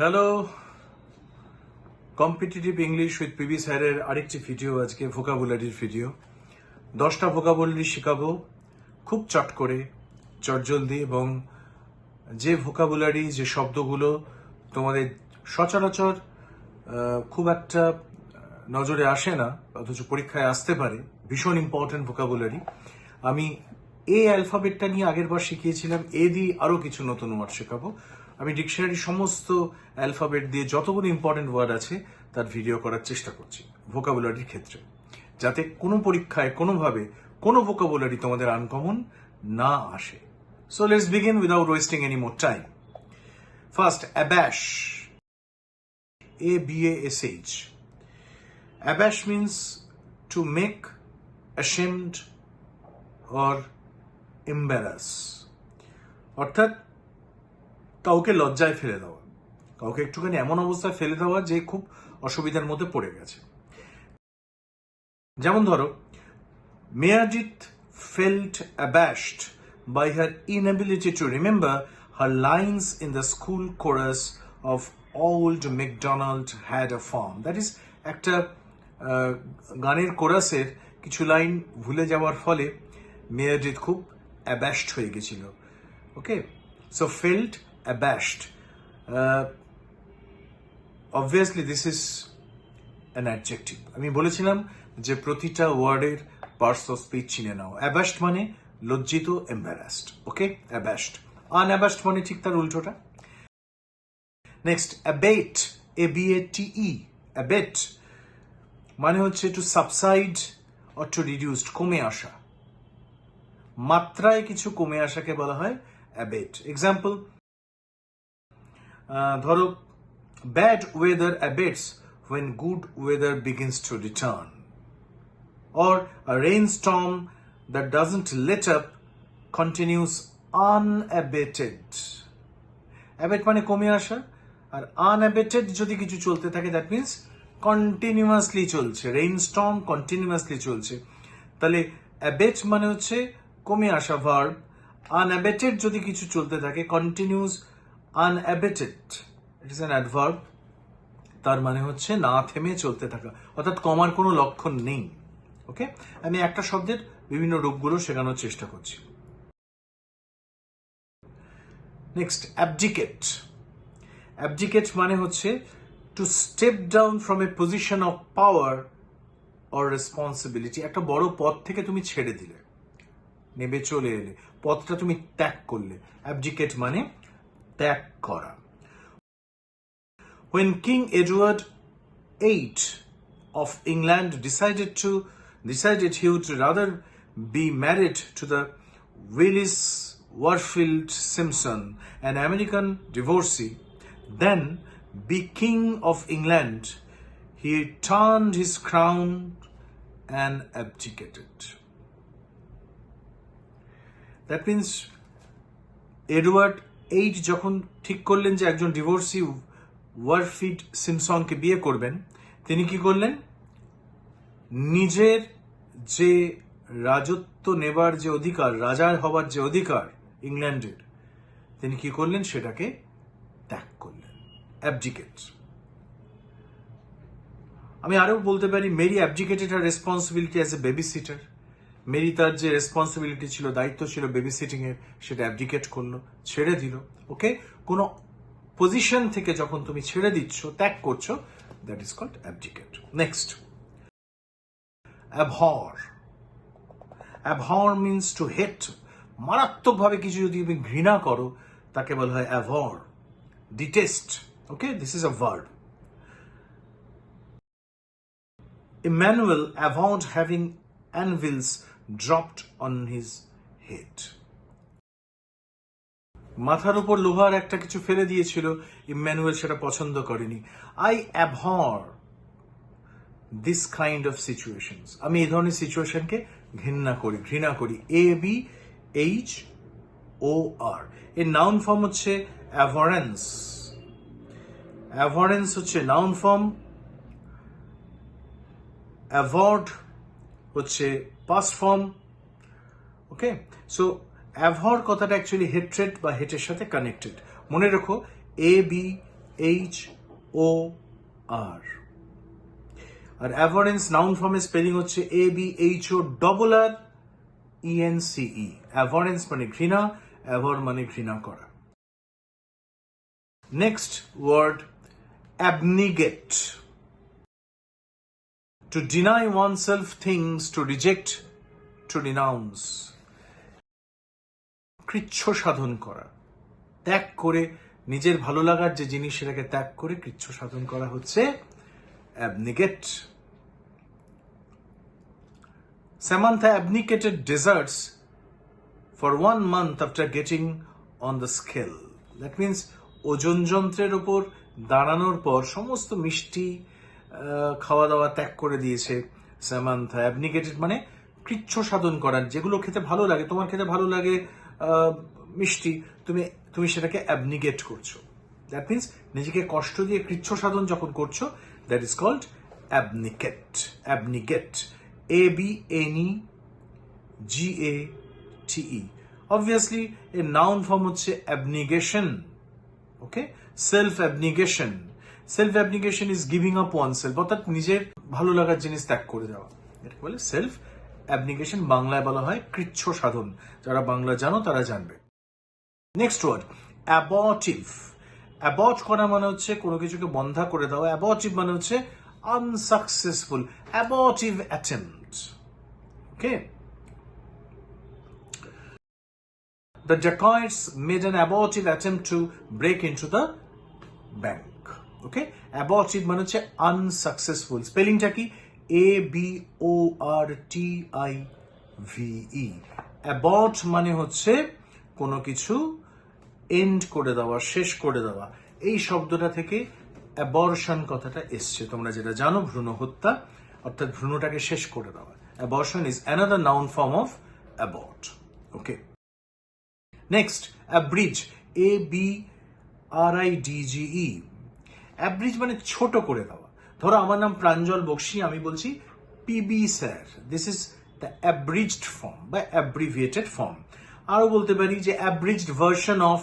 Hello competitive English with PB স্যারের আরেকটি video আজকে ভোকাবুলারির ভিডিও দশটা ভোকাবুলারি শেখাবো। খুব চট করে, চটজলদি এবং যে ভোকাবুলারি যে শব্দগুলো তোমাদের সচরাচর খুব একটা নজরে আসে না, অথচ পরীক্ষায় আসতে পারে, ভীষণ ইম্পর্টেন্ট ভোকাবুলারি আমি এ অ্যালফাবেটটা নিয়ে আগের বার শিখিয়েছিলাম এ দিয়ে আরও কিছু নতুন ওয়ার্ড শেখাবো। আমি ডিকশনারি সমস্ত অ্যালফাবেট দিয়ে যতগুলো ইম্পর্টেন্ট ওয়ার্ড আছে তার ভিডিও করার চেষ্টা করছি ভোকাবুলারির ক্ষেত্রে যাতে কোনো পরীক্ষায়, কোনোভাবে কোনো ভোকাবুলারি তোমাদের আনকমন না আসে so let's begin without wasting any more time first abash A B A S H. Abash means to make, ashamed, or embarrass. অর্থাৎ কাউকে লজ্জায় ফেলে দেওয়া। কাউকে একটুখানি এমন অবস্থায় ফেলে দেওয়া যে খুব অসুবিধার মধ্যে পড়ে গেছে। যেমন ধরো মেয়াজিৎ felt abashed by her inability to remember her lines in the school chorus of Old MacDonald had a farm. That is একটা গানের কোরাসের কিছু লাইন ভুলে যাওয়ার ফলে মেয়াজিৎ খুব অ্যাব্যাস্ট হয়ে গেছিল। Okay? So felt abashed obviously this is an adjective আমি বলেছিলাম যে প্রতিটা ওয়ার্ডের পার্টস অফ স্পিচ চিনে নাও। অ্যাবাস্ট মানে লজ্জিত এম্বারাস্ট ওকে অ্যাবাস্ট আনঅ্যাবাস্ট মানে ঠিক তার উল্টোটা। নেক্সট অ্যাবেট এ বি এ টি ই অ্যাবেট মানে হচ্ছে to subside or to reduced কমে আসা। মাত্রায় কিছু কমে আসাকে বলা হয় অ্যাবেট এক্সাম্পল ধরো bad weather abates when good weather begins to return. Or a rainstorm that doesn't let up continues unabated. Abate মানে কমে আসা, আর আনঅ্যাবেটেড যদি কিছু চলতে থাকে দ্যাট মিনস কন্টিনিউয়াসলি চলছে রেইন স্টর্ম কন্টিনিউয়াসলি চলছে। তাহলে অ্যাবেট মানে হচ্ছে কমে আসা ভার্ব আনঅ্যাবেটেড যদি কিছু চলতে থাকে continues unabated it is an adverb তার মানে হচ্ছে না থেমে চলতে থাকা। অর্থাৎ কমার কোনো লক্ষণ নেই। ওকে আমি একটা শব্দের বিভিন্ন রূপগুলো শেখানোর চেষ্টা করছি। নেক্সট অ্যাবডিকেট অ্যাবডিকেট মানে হচ্ছে to step down from a position of power or responsibility একটা বড় পদ থেকে তুমি ছেড়ে দিলে। নেবে চলে এলে। পথটা তুমি ত্যাগ করলে। অ্যাবডিকেট মানে ত্যাগ করা when King Edward VIII of England decided to decided he would rather be married to the Willis Warfield Simpson, an American divorcee, than be King of England, he turned his crown and abdicated. That means Edward eight যখন ঠিক করলেন যে একজন divorcee ওয়ারফিড সিমসনকে বিয়ে করবেন, তিনি কি করলেন? নিজের যে রাজত্ব নেবার যে অধিকার, রাজার হবার যে অধিকার ইংল্যান্ডের, তিনি কি করলেন? সেটাকে ত্যাগ করলেন। অ্যাবজিকেট আমি আরও বলতে পারি Mary abdicated her responsibility as a babysitter Mary তার যে রেসপন্সিবিলিটি ছিল, দায়িত্ব ছিল বেবি এর, সেটা অ্যাবডিকেট করল, ছেড়ে দিল ওকে কোনো পজিশন থেকে যখন তুমি ছেড়ে দিচ্ছ, ত্যাগ করছ that is called abdicate next abhor abhor means to hate মারাত্মকভাবে কিছু যদি তুমি ঘৃণা করো, তাকে বলা হয় abhor detest okay this is a verb Emmanuel avowed having anvils dropped on his head. মাথার উপর লোহার একটা কিছু ফেলে দিয়েছিল। ইম্যানুয়েল সেটা পছন্দ করেনি। I abhor this kind of situations আমি এই ধরনের সিচুয়েশনকে ঘৃণা করি ঘৃণা করি। এ বি এইচ ও আর এর নাউন ফর্ম হচ্ছে অ্যাভরেন্স অ্যাভরেন্স হচ্ছে নাউন ফর্ম অ্যাভর্ড হচ্ছে past form okay so abhor কথাটা অ্যাকচুয়ালি হেট্রেড বা হেটের সাথে কানেক্টেড মনে রেখো A B H O R R abhorrence noun ফর্মের স্পেলিং হচ্ছে A B H O double R ENCE abhorrence মানে ঘৃণা অ্যাভর মানে ঘৃণা করা। Next word abnegate to deny oneself things, to reject, to renounce. কৃচ্ছ সাধন করা ত্যাগ করে নিজের ভালো লাগার যে জিনিস সেটাকে ত্যাগ করে কৃচ্ছ সাধন করা হচ্ছে অ্যাবনিগেট Samantha abnicated desserts for one month after getting on the scale. That means ওজন যন্ত্রের ওপর দাঁড়ানোর পর সমস্ত মিষ্টি খাওয়া দাওয়া ত্যাগ করে দিয়েছে সামান্থা। অ্যাবনিকেটেড মানে কৃচ্ছ সাধন করার, যেগুলো খেতে ভালো লাগে, তোমার খেতে ভালো লাগে মিষ্টি, তুমি তুমি সেটাকে অ্যাবনিগেট করছ। দ্যাট মিন্স নিজেকে কষ্ট দিয়ে কৃচ্ছ সাধন যখন করছ that is called abnegate abnegate A B N E G A T E obviously এর নাউন ফর্ম হচ্ছে abnegation okay self abnegation self abnegation is giving up one self অর্থাৎ নিজের ভালো লাগার জিনিস ত্যাগ করে দেওয়া। এটাকে বলে সেলফ অ্যাবনিগেশন বাংলায় বলা হয় কৃচ্ছ সাধন। যারা বাংলা জানো, তারা জানবে। নেক্সট ওয়ার্ড অ্যাবটিভ অ্যাবট করা মানে হচ্ছে কোনো কিছুকে বন্ধা করে দেওয়া। অ্যাবটিভ মানে হচ্ছে unsuccessful abortive attempt okay The dacoits made an abortive attempt to break into the bank. Okay? Abortive মানে হচ্ছে আনসাকসেসফুল স্পেলিংটা কি? A B O R T I V E abort মানে হচ্ছে কোনো কিছু এন্ড করে দেওয়া, শেষ করে দেওয়া। এই শব্দটা থেকে অ্যাবর্শন কথাটা এসছে। তোমরা যেটা জানো, ভ্রূণ হত্যা, অর্থাৎ ভ্রূণটাকে শেষ করে দেওয়া। Abortion is another noun form of abort okay next abridge A B R I D abridge মানে ছোট করে দেওয়া। ধরো আমার নাম প্রাঞ্জল বক্সি, আমি বলছি PB sir. This is the abridged form বা অ্যাব্রিভিয়েটেড ফর্ম আরও বলতে পারি যে abridged version of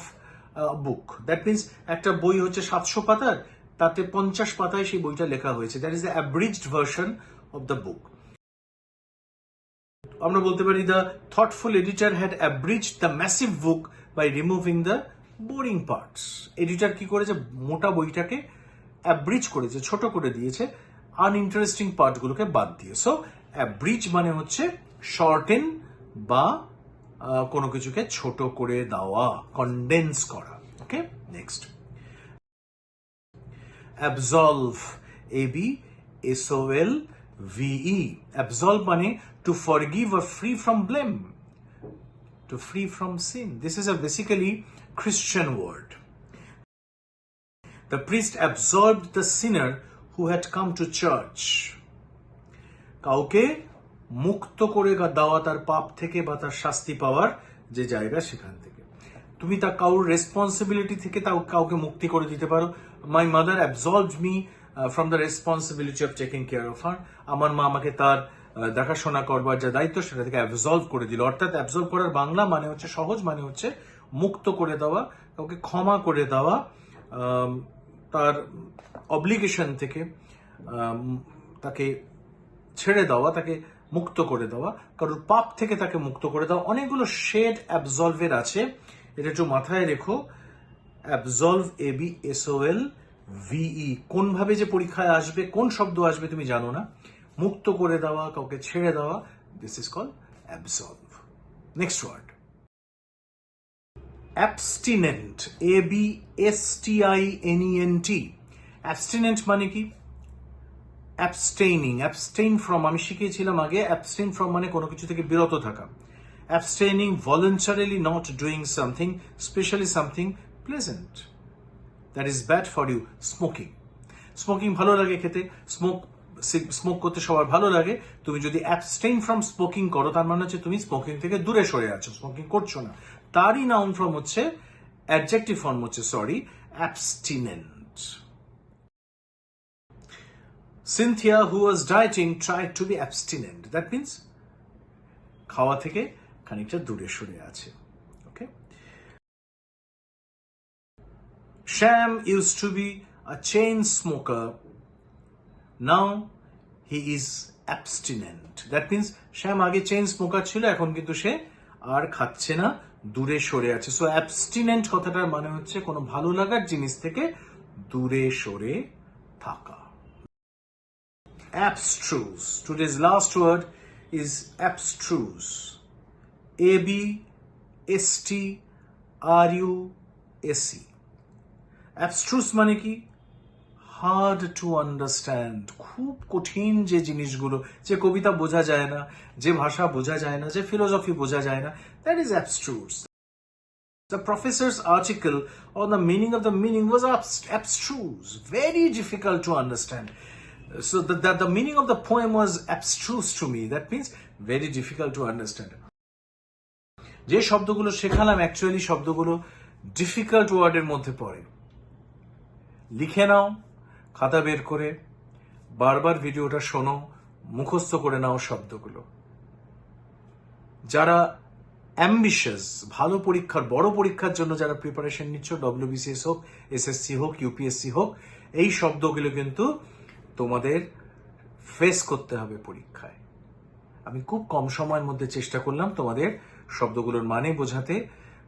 book that means একটা বই হচ্ছে সাতশো পাতার, তাতে পঞ্চাশ পাতায় সেই বইটা লেখা হয়েছে। That is the abridged version of the book আমরা বলতে পারি the thoughtful editor had abridge the massive book by removing the boring parts editor কি করেছে? মোটা বইটাকে অ্যাব্রিজ করেছে, ছোট করে দিয়েছে আনইন্টারেস্টিং পার্টগুলোকে বাদ দিয়ে সো অ্যাব্রিজ মানে হচ্ছে শর্টেন বা কোনো কিছুকে ছোট করে দেওয়া কন্ডেন্স করা okay next absolve A B S O L VE absolve মানে to forgive or free from blame to free from sin. This is a basically Christian word. The priest absorbed the sinner who had come to church. কাউকে মুক্ত করে দেওয়া তার পাপ থেকে বা তার শাস্তি পাওয়ার যে জায়গা সেখান থেকে। তুমি তা কাউর রেসপন্সিবিলিটি থেকে তাও কাউকে মুক্তি করে দিতে পারো। My mother absolve me from the responsibility of taking care of her আমার মা আমাকে তার আহ, দেখাশোনা করবার যে দায়িত্ব সেটা থেকে অ্যাবজলভ করে দিল। অর্থাৎ অ্যাবজলভ করার বাংলা মানে হচ্ছে সহজ মানে হচ্ছে মুক্ত করে দেওয়া কাউকে ক্ষমা করে দেওয়া আম, তার অব্লিগেশন থেকে তাকে ছেড়ে দেওয়া, তাকে মুক্ত করে দেওয়া কারোর পাপ থেকে তাকে মুক্ত করে দেওয়া, অনেকগুলো শেড অ্যাবজলভের আছে। এটা একটু মাথায় রেখো। অ্যাবজলভ A B S O L ভিই কোনভাবে যে পরীক্ষায় আসবে, কোন শব্দ আসবে তুমি জানো না। মুক্ত করে দেওয়া, কাউকে ছেড়ে দেওয়া this is call absolve next word abstinent A B S T I N N T abstinent মানে কি? অ্যাবস্টেইনিং অ্যাবস্টেইন ফ্রম আমি শিখিয়েছিলাম আগে অ্যাবস্টেইন ফ্রম মানে কোনো কিছু থেকে বিরত থাকা। Abstaining voluntarily not doing something specially something pleasant that is bad for you smoking smoking ভালো লাগে খেতে। স্মোক স্মোক করতে সবার ভালো লাগে। তুমি যদি অ্যাবস্টেইন ফ্রম স্মোকিং করো, তার মানে হচ্ছে তুমি স্মোকিং থেকে দূরে সরে আছো। স্মোকিং করছ না। তারই নাউন ফর্ম হচ্ছে অ্যাডজেক্টিভ ফর্ম হচ্ছে sorry abstinent Cynthia, who was dieting, tried to be abstinent. That means খাওয়া থেকে খানিকটা দূরে সরে আছে ওকে Sham used to be a chain smoker. Now he is abstinent. That means শ্যাম আগে চেইন স্মোকার ছিল এখন কিন্তু সে আর খাচ্ছে না, দূরে সরে আছে। সো অ্যাবস্টিনেন্ট কথাটার মানে হচ্ছে কোনো ভালো লাগার জিনিস থেকে দূরে সরে থাকা। Abstruse. Today's last word is abstruse. A b s t r u s e. মানে কি? হার্ড টু আন্ডারস্ট্যান্ড খুব কঠিন যে জিনিসগুলো যে কবিতা বোঝা যায় না যে ভাষা বোঝা যায় না যে ফিলোসফি বোঝা যায় না that is abstruse The professor's article on the meaning of the meaning was abstruse, very difficult to understand. So the, the, the meaning of the poem was abstruse to me. That means very difficult to understand. যে শব্দগুলো শেখালাম actually শব্দগুলো difficult ওয়ার্ডের মধ্যে পড়ে লিখে নাও খাতা বের করে বারবার ভিডিওটা শোনো, মুখস্থ করে নাও শব্দগুলো। যারা অ্যাম্বিশাস ভালো পরীক্ষার, বড় পরীক্ষার জন্য যারা প্রিপারেশন নিচ্ছ ডব্লিউবিসিএস হোক এসএসসি হোক ইউপিএসসি হোক, এই শব্দগুলো কিন্তু তোমাদের ফেস করতে হবে পরীক্ষায়। আমি খুব কম সময়ের মধ্যে চেষ্টা করলাম তোমাদের শব্দগুলোর মানে বোঝাতে।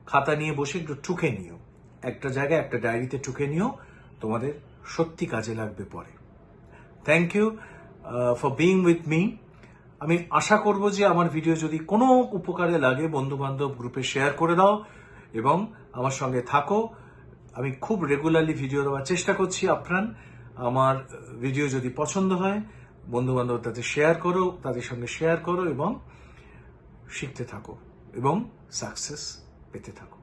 খাতা নিয়ে বসে একটু টুকে নিও। একটা জায়গায় একটা ডায়েরিতে টুকে নিও। তোমাদের সত্যি কাজে লাগবে পরে। Thank you for being with me আমি আশা করব যে আমার ভিডিও যদি কোনো উপকারে লাগে বন্ধু বান্ধব গ্রুপে শেয়ার করে দাও এবং আমার সঙ্গে থাকো। আমি খুব রেগুলারলি ভিডিও দেওয়ার চেষ্টা করছি আপ্রাণ আমার ভিডিও যদি পছন্দ হয় বন্ধু বান্ধব তাতে শেয়ার করো, তাদের সঙ্গে শেয়ার করো এবং শিখতে থাকো এবং সাকসেস পেতে থাকো।